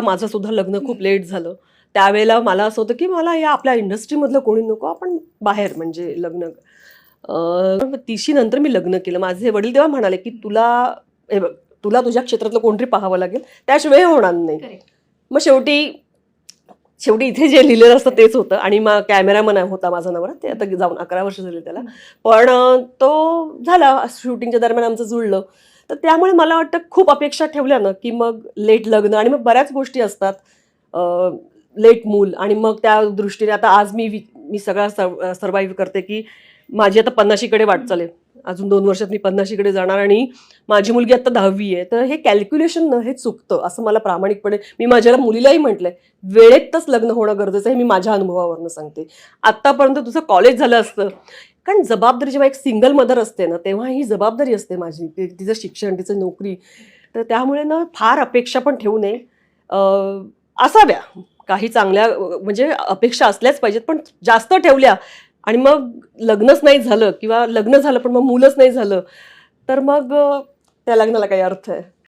माझं सुद्धा लग्न खूप लेट झालं. त्यावेळेला मला असं होतं की मला या आपल्या इंडस्ट्रीमधलं कोणी नको आपण बाहेर म्हणजे लग्न. तिशी नंतर मी लग्न केलं. माझे वडील तेव्हा म्हणाले की तुला हे बघ तुला तुझ्या क्षेत्रातलं कोणतरी पाहावं लागेल. त्याशिवाय होणार नाही. मग शेवटी शेवटी इथे जे लिहिलेलं असतं तेच होतं. आणि मग कॅमेरामन होता माझा नवरा ते आता जाऊन अकरा वर्ष झाली त्याला. पण तो झाला शूटिंगच्या दरम्यान आमचं जुळलं. तर त्यामुळे मला वाटतं खूप अपेक्षा ठेवल्या ना की मग लेट लग्न आणि मग बऱ्याच गोष्टी असतात. लेट मूल आणि मग त्या दृष्टीने आता आज मी मी सगळा सर्व सर्वाईव्ह करते की माझी आता पन्नाशीकडे वाटचाल आहे. अजून दोन वर्षात मी पन्नाशीकडे जाणार आणि माझी मुलगी आता दहावी आहे. तर हे कॅल्क्युलेशन हे चुकतं असं मला प्रामाणिकपणे मी माझ्या मुलीलाही म्हटलंय वेळेतच लग्न होणं गरजेचं आहे हे मी माझ्या अनुभवावरनं सांगते. आत्तापर्यंत तुझं कॉलेज झालं असतं. कारण जबाबदारी जेव्हा एक सिंगल मदर असते ना तेव्हा ही जबाबदारी असते माझी तिचं शिक्षण तिचं नोकरी. तर त्यामुळे ना फार अपेक्षा पण ठेवू नये. असाव्या. काही चांगल्या म्हणजे अपेक्षा असल्याच पाहिजेत पण जास्त ठेवल्या आणि मग लग्नच नाही झालं किंवा लग्न झालं पण मग मुलंच नाही झालं तर मग त्या लग्नाला काही अर्थ आहे.